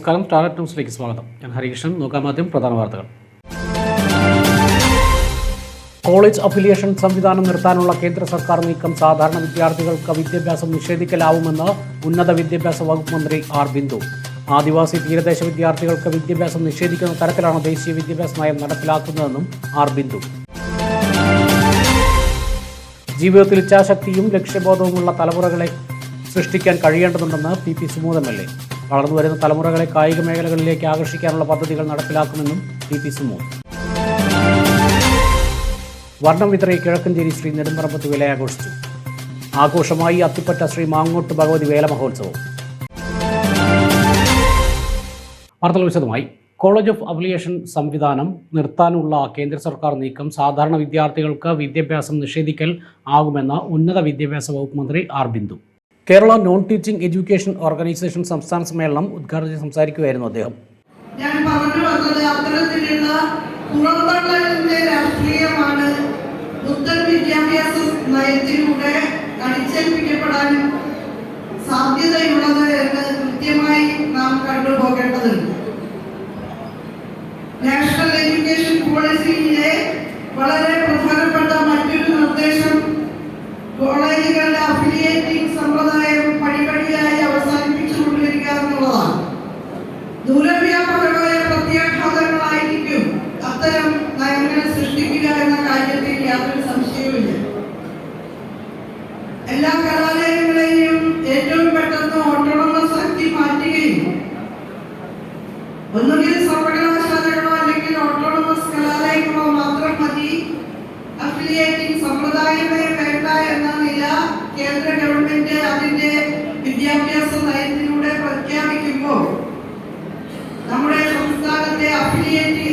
നമസ്കാരം. സ്റ്റാർട്ട് ന്യൂസിലേക്ക് സ്വാഗതം. ഞാൻ ഹരികൃഷ്ണൻ. നോക്കാം ആദ്യം പ്രധാന വാർത്തകൾ. കോളേജ് അഫിലിയേഷൻ സംവിധാനം നിർത്താനുള്ള കേന്ദ്ര സർക്കാർ നീക്കം സാധാരണ വിദ്യാർത്ഥികൾക്ക് വിദ്യാഭ്യാസം നിഷേധിക്കലാവുമെന്ന് ഉന്നത വിദ്യാഭ്യാസ വകുപ്പ് മന്ത്രി ആർ ബിന്ദു. ആദിവാസി തീരദേശ വിദ്യാർത്ഥികൾക്ക് വിദ്യാഭ്യാസം നിഷേധിക്കുന്ന തരത്തിലാണ് ദേശീയ വിദ്യാഭ്യാസ നയം നടപ്പിലാക്കുന്നതെന്നും ആർ ബിന്ദു. ജീവിതത്തിൽ ഇച്ഛാശക്തിയും ലക്ഷ്യബോധവുമുള്ള തലമുറകളെ സൃഷ്ടിക്കാൻ കഴിയേണ്ടതുണ്ടെന്ന് P P Sumod M L A. വളർന്നുവരുന്ന തലമുറകളെ കായിക മേഖലകളിലേക്ക് ആകർഷിക്കാനുള്ള പദ്ധതികൾ നടപ്പിലാക്കുമെന്നും ടി പി സുമോ വർണം വിതറി കിഴക്കഞ്ചേരി ശ്രീ നെടുമ്പറമ്പത്ത് വേലയാഘോഷിച്ചു ആഘോഷമായി അത്തിപ്പറ്റ ശ്രീ മാങ്ങോട്ട് ഭഗവതി വേല മഹോത്സവം. വാർത്തകൾ വിശദമായി. കോളേജ് ഓഫ് അഫിലിയേഷൻ സംവിധാനം നിർത്താനുള്ള കേന്ദ്ര സർക്കാർ നീക്കം സാധാരണ വിദ്യാർത്ഥികൾക്ക് വിദ്യാഭ്യാസം നിഷേധിക്കൽ ആകുമെന്ന് ഉന്നത വിദ്യാഭ്യാസ വകുപ്പ് മന്ത്രി R Bindu. Kerala non teaching education organisation സംസ്ഥാന സമ്മേളനം ഉദ്ഘാടനം ചെയ്ത് സംസാരിക്കുകയായിരുന്നു അദ്ദേഹം. ഞാൻ പറഞ്ഞു വന്നത് അത്തരത്തിലുള്ള പുറന്തള്ളലിന്റെ രാഷ്ട്രീയമാണ് പുത്തൻ വിദ്യാഭ്യാസ നയത്തിലൂടെ അടിച്ചേൽപ്പിക്കപ്പെടാനും സാധ്യതയുള്ളത് എന്ന് കൃത്യമായി നാം കണ്ടുപോകേണ്ടതുണ്ട്. നാഷണൽ എഡ്യൂക്കേഷൻ പോളിസിയിലെ വളരെ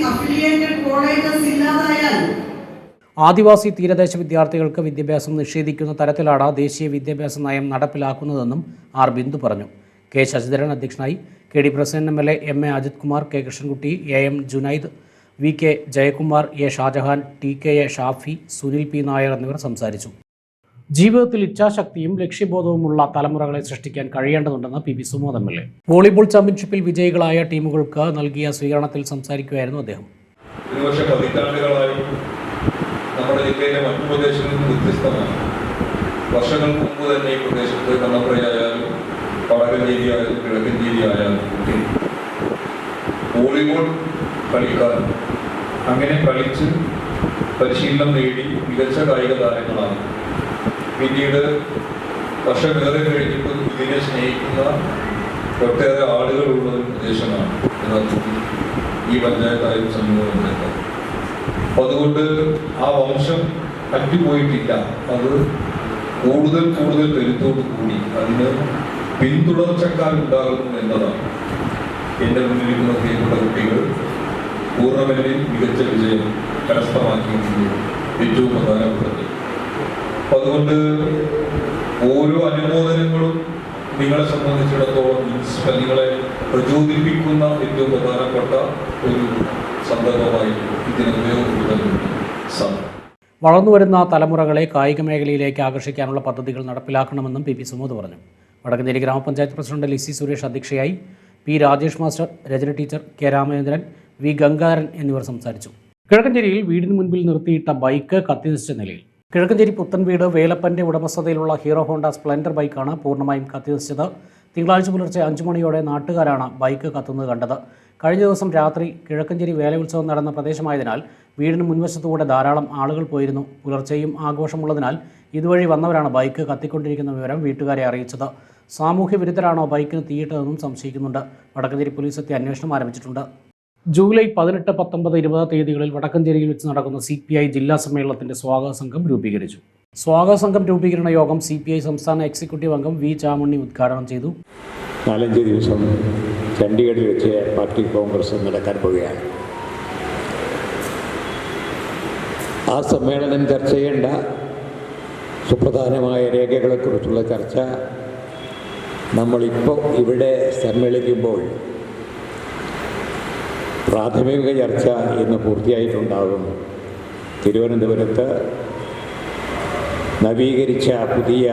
അഫിലിയേറ്റഡ് കോളേജസ് ആദിവാസി തീരദേശ വിദ്യാർത്ഥികൾക്ക് വിദ്യാഭ്യാസം നിഷേധിക്കുന്ന തരത്തിലാണ് ദേശീയ വിദ്യാഭ്യാസ നയം നടപ്പിലാക്കുന്നതെന്നും ആർ ബിന്ദു പറഞ്ഞു. കെ ശശിധരൻ അധ്യക്ഷനായി K D president M L A M A Ajith Kumar K Krishnankutty A M Junaid V K Jayakumar A Shajahan T K A Shafi Sunil P Nair എന്നിവർ സംസാരിച്ചു. ജീവിതത്തിൽ ഇച്ഛാശക്തിയും ലക്ഷ്യബോധവുമുള്ള തലമുറകളെ സൃഷ്ടിക്കാൻ കഴിയേണ്ടതുണ്ടെന്ന് P V Sumod M volleyball ചാമ്പ്യൻഷിപ്പിൽ വിജയികളായ ടീമുകൾക്ക് നൽകിയ സ്വീകരണത്തിൽ സംസാരിക്കുകയായിരുന്നു അദ്ദേഹം. നമ്മുടെ ജില്ലയിലെ മറ്റു പ്രദേശങ്ങളിൽ നിന്ന് വ്യത്യസ്തമാണ്. വർഷങ്ങൾക്ക് മുമ്പ് തന്നെ ഈ പ്രദേശത്ത് കണ്ണപ്പുറയായാലും വടക്കഞ്ചേരി രീതിയായാലും കിഴക്കൻ രീതിയായാലും വോളിബോൾ കളിക്കാർ അങ്ങനെ കളിച്ച് പരിശീലനം നേടി മികച്ച കായിക താരങ്ങളാണ് പിന്നീട് വർഷമേറെ കഴിഞ്ഞിട്ടും ഇതിനെ സ്നേഹിക്കുന്ന ഒട്ടേറെ ആളുകളുള്ള ഒരു പ്രദേശമാണ്. യഥാർത്ഥത്തിൽ ഈ പഞ്ചായത്തായും സമീപ പഞ്ചായത്ത് അപ്പൊ അതുകൊണ്ട് ആ വംശം അറ്റുപോയിട്ടില്ല അത് കൂടുതൽ കൂടുതൽ കരുത്തോട് കൂടി അതിന് പിന്തുടർച്ചക്കാരുണ്ടാകുന്നു എന്നതാണ് എന്റെ മുന്നിലിരിക്കുന്ന പ്രിയപ്പെട്ട കുട്ടികൾ ടൂർണമെന്റിൽ മികച്ച വിജയം കരസ്ഥമാക്കിയിട്ടുള്ള ഏറ്റവും പ്രധാനപ്പെട്ടത്. അതുകൊണ്ട് ഓരോ അനുമോദനങ്ങളും നിങ്ങളെ സംബന്ധിച്ചിടത്തോളം മുനിസിപ്പാലിറ്റികളെ പ്രചോദിപ്പിക്കുന്ന ഏറ്റവും പ്രധാനപ്പെട്ട ഒരു സന്ദർഭമായി ഇതിനെ ഉപയോഗപ്പെടുത്തുന്നുണ്ട് സമയം വളർന്നുവരുന്ന തലമുറകളെ കായിക മേഖലയിലേക്ക് ആകർഷിക്കാനുള്ള പദ്ധതികൾ നടപ്പിലാക്കണമെന്നും പി പി സുമോദ് പറഞ്ഞു. വടക്കഞ്ചേരി ഗ്രാമപഞ്ചായത്ത് പ്രസിഡന്റ് ലിസി സുരേഷ് അധ്യക്ഷയായി P Rajesh master Rachana teacher K Ramachandran V Gangaran എന്നിവർ സംസാരിച്ചു. കിഴക്കഞ്ചേരിയിൽ വീടിന് മുൻപിൽ നിർത്തിയിട്ട ബൈക്ക് കത്തിനശിച്ച നിലയിൽ കിഴക്കഞ്ചേരി പുത്തൻവീട് വേലപ്പന്റെ ഉടമസ്ഥതയിലുള്ള ഹീറോ ഹോണ്ട സ്പ്ലെൻഡർ ബൈക്കാണ് പൂർണമായും കത്തിനശിച്ചത് തിങ്കളാഴ്ച പുലർച്ചെ അഞ്ചു മണിയോടെ നാട്ടുകാരാണ് ബൈക്ക് കത്തുന്നത് കണ്ടത്. കഴിഞ്ഞ ദിവസം രാത്രി കിഴക്കഞ്ചേരി വേല ഉത്സവം നടന്ന പ്രദേശമായതിനാൽ വീടിന് മുൻവശത്തുകൂടെ ധാരാളം ആളുകൾ പോയിരുന്നു. പുലർച്ചെയും ആഘോഷമുള്ളതിനാൽ ഇതുവഴി വന്നവരാണ് ബൈക്ക് കത്തിക്കൊണ്ടിരിക്കുന്ന വിവരം വീട്ടുകാരെ അറിയിച്ചത്. സാമൂഹ്യ വിരുദ്ധരാണോ ബൈക്കിന് തീയിട്ടതെന്നും സംശയിക്കുന്നുണ്ട്. വടക്കഞ്ചേരി പോലീസ് എത്തി അന്വേഷണം ആരംഭിച്ചിട്ടുണ്ട്. ജൂലൈ പതിനെട്ട് പത്തൊമ്പത് ഇരുപത് തീയതികളിൽ വടക്കഞ്ചേരിയിൽ വെച്ച് നടക്കുന്ന സി പി ഐ ജില്ലാ സമ്മേളനത്തിന്റെ സ്വാഗത സംഘം രൂപീകരിച്ചു. സ്വാഗത സംഘം രൂപീകരണ യോഗം സി പി ഐ സംസ്ഥാന എക്സിക്യൂട്ടീവ് അംഗം വി ചാമുണ്ണി ഉദ്ഘാടനം ചെയ്തു. നാലഞ്ച് ദിവസം ചണ്ഡീഗഡിൽ വെച്ച് പാർട്ടി കോൺഗ്രസ് നടക്കാൻ പോവുകയാണ്. ആ സമ്മേളനം ചർച്ച ചെയ്യേണ്ട സുപ്രധാനമായ രേഖകളെക്കുറിച്ചുള്ള ചർച്ച നമ്മളിപ്പോൾ ഇവിടെ സമ്മേളിക്കുമ്പോൾ പ്രാഥമിക ചർച്ച ഇന്ന് പൂർത്തിയായിട്ടുണ്ടാകും. തിരുവനന്തപുരത്ത് നവീകരിച്ച പുതിയ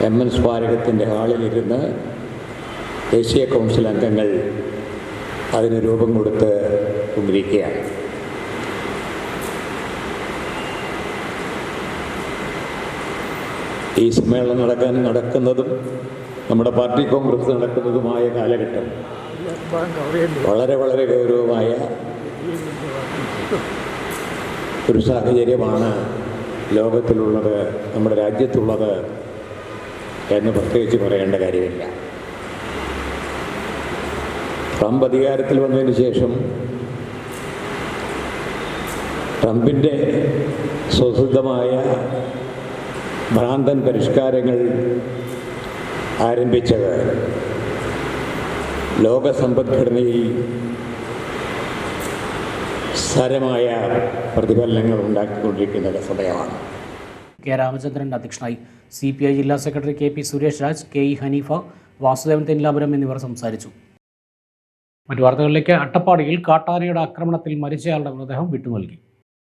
എം എൻ സ്മാരകത്തിന്റെ ഹാളിലിരുന്ന് ദേശീയ കൗൺസിൽ അംഗങ്ങൾ അതിന് രൂപം കൊടുത്ത് കൊണ്ടിരിക്കുകയാണ് ഈ സമ്മേളനം നടക്കാൻ നടക്കുന്നതും നമ്മുടെ പാർട്ടി കോൺഗ്രസ് നടക്കുന്നതുമായ കാലഘട്ടം വളരെ വളരെ ഗൗരവമായ ഒരു സാഹചര്യമാണ് ലോകത്തിലുള്ളത് നമ്മുടെ രാജ്യത്തുള്ളത് എന്ന് പ്രത്യേകിച്ച് പറയേണ്ട കാര്യമില്ല. ട്രംപ് അധികാരത്തിൽ വന്നതിന് ശേഷം ട്രംപിന്റെ സ്വസിദ്ധമായ ഭ്രാന്തൻ പരിഷ്കാരങ്ങൾ ആരംഭിച്ചത് ലോക സമ്പദ്ഘടനയിൽ സാരമായ പ്രതിഫലനങ്ങൾ ഉണ്ടാക്കിക്കൊണ്ടിരിക്കുന്ന സമയമാണ്. കെ രാമചന്ദ്രൻ അധ്യക്ഷനായി. സി പി ഐ ജില്ലാ secretary K P Suresh Raj K E Hanifa Vasudevan Thennilapuram എന്നിവർ സംസാരിച്ചു. മറ്റു വാർത്തകളിലേക്ക്. അട്ടപ്പാടിയിൽ കാട്ടാനയുടെ ആക്രമണത്തിൽ മരിച്ചയാളുടെ മൃതദേഹം വിട്ടുനൽകി.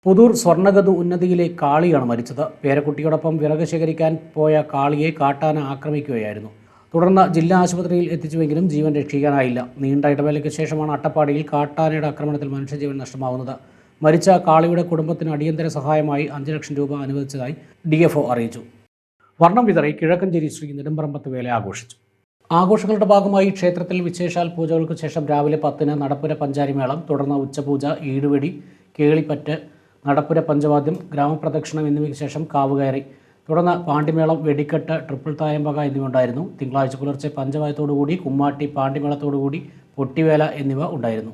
പുതൂർ സ്വർണഗതു ഉന്നതിയിലെ കാളിയാണ് മരിച്ചത്. പേരക്കുട്ടിയോടൊപ്പം വിറക് ശേഖരിക്കാൻ പോയ കാളിയെ കാട്ടാന ആക്രമിക്കുകയായിരുന്നു. തുടർന്ന് ജില്ലാ ആശുപത്രിയിൽ എത്തിച്ചുവെങ്കിലും ജീവൻ രക്ഷിക്കാനായില്ല. നീണ്ട ഇടവേളയ്ക്ക് ശേഷമാണ് അട്ടപ്പാടിയിൽ കാട്ടാനയുടെ ആക്രമണത്തിൽ മനുഷ്യജീവൻ നഷ്ടമാവുന്നത്. മരിച്ച കാളിയുടെ കുടുംബത്തിന് അടിയന്തര സഹായമായി അഞ്ച് ലക്ഷം രൂപ അനുവദിച്ചതായി ഡി അറിയിച്ചു. വർണം വിതറി കിഴക്കഞ്ചേരി ശ്രീ നെടുമ്പറമ്പത്ത് വേല ആഘോഷിച്ചു. ആഘോഷങ്ങളുടെ ഭാഗമായി ക്ഷേത്രത്തിൽ വിശേഷാൽ പൂജകൾക്ക് ശേഷം രാവിലെ പത്തിന് നടപ്പുര പഞ്ചാരിമേളം തുടർന്ന് ഉച്ചപൂജ ഈടുവെടി കേളിപ്പറ്റ് നടപ്പുര പഞ്ചവാദ്യം ഗ്രാമപ്രദക്ഷിണം എന്നിവയ്ക്ക് ശേഷം കാവുകയറി. തുടർന്ന് പാണ്ടിമേളം വെടിക്കെട്ട് ട്രിപ്പിൾ തായമ്പക എന്നിവ ഉണ്ടായിരുന്നു തിങ്കളാഴ്ച പുലർച്ചെ പഞ്ചവായത്തോടുകൂടി കുമ്മാട്ടി പാണ്ടിമേളത്തോടുകൂടി പൊട്ടിവേല എന്നിവ ഉണ്ടായിരുന്നു.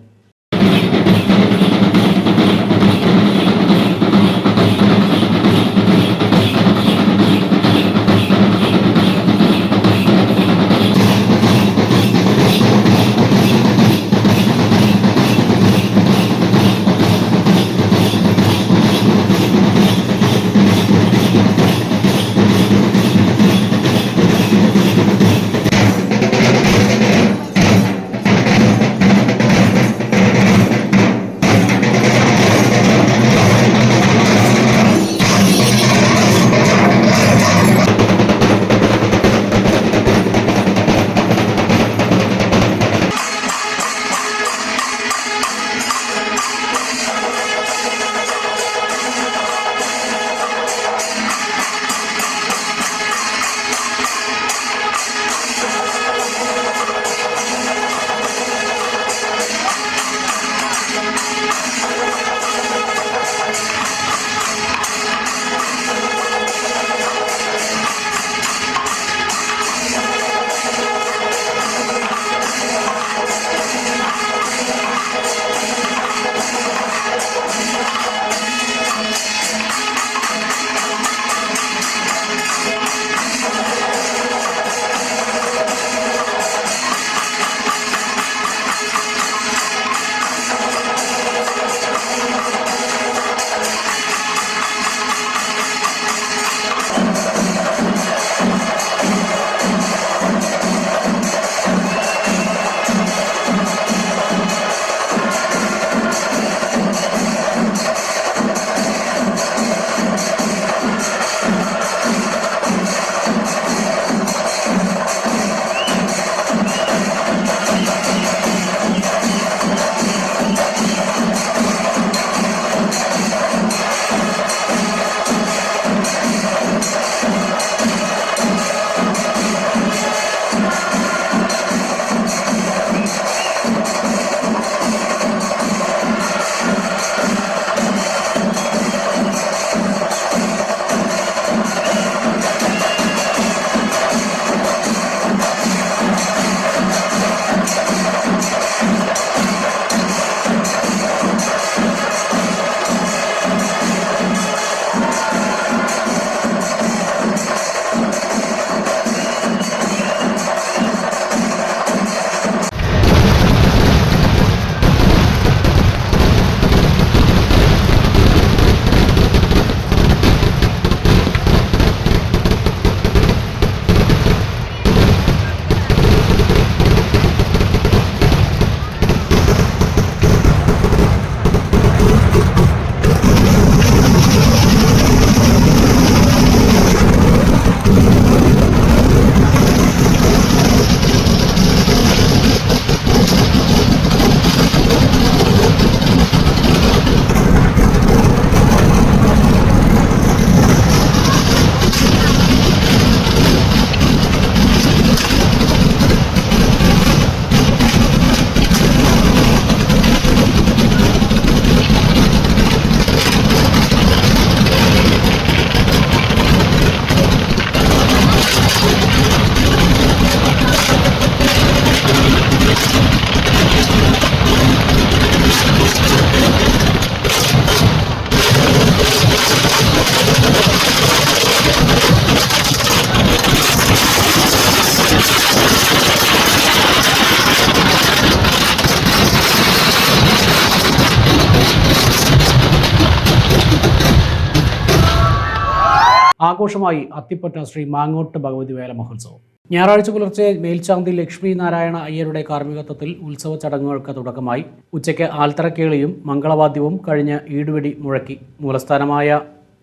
ആഘോഷമായി അത്തിപ്പറ്റ ശ്രീ മാങ്ങോട്ട് ഭഗവതി വേല മഹോത്സവം. ഞായറാഴ്ച പുലർച്ചെ മേൽശാന്തി ലക്ഷ്മി നാരായണ അയ്യരുടെ കാർമ്മികത്വത്തിൽ ഉത്സവ ചടങ്ങുകൾക്ക് തുടക്കമായി. ഉച്ചയ്ക്ക് ആൽത്തറക്കേളിയും മംഗളവാദ്യവും കഴിഞ്ഞ് ഈടുവെടി മുഴക്കി. മൂലസ്ഥാനമായ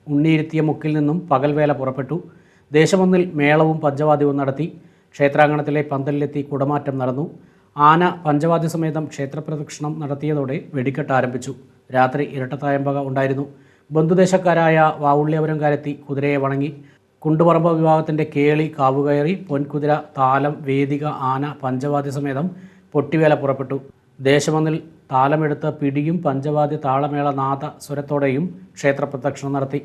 ഉണ്ണിയിരുത്തിയ മുക്കിൽ നിന്നും പകൽവേല പുറപ്പെട്ടു. ദേശമൊന്നിൽ മേളവും പഞ്ചവാദ്യവും നടത്തി. ക്ഷേത്രാങ്കണത്തിലെ പന്തലിലെത്തി കുടമാറ്റം നടന്നു. ആന പഞ്ചവാദ്യ സമേതം ക്ഷേത്രപ്രദക്ഷിണം നടത്തിയതോടെ വെടിക്കെട്ട് ആരംഭിച്ചു. രാത്രി ഇരട്ടത്തായമ്പക ഉണ്ടായിരുന്നു. ബന്ധുദേശക്കാരായ വാവുള്ളിയവരംകാരെത്തി കുതിരയെ വണങ്ങി. കുണ്ടുപറമ്പ് വിഭാഗത്തിന്റെ കേളി കാവുകയറി പൊൻകുതിര താലം വേദിക ആന പഞ്ചവാദ്യ സമേതം പൊട്ടിവേല പുറപ്പെട്ടു. ദേശമന്നിൽ താലമെടുത്ത് പിടിയും പഞ്ചവാദ്യ താളമേള നാദ സ്വരത്തോടെയും ക്ഷേത്രപ്രദക്ഷിണം നടത്തി.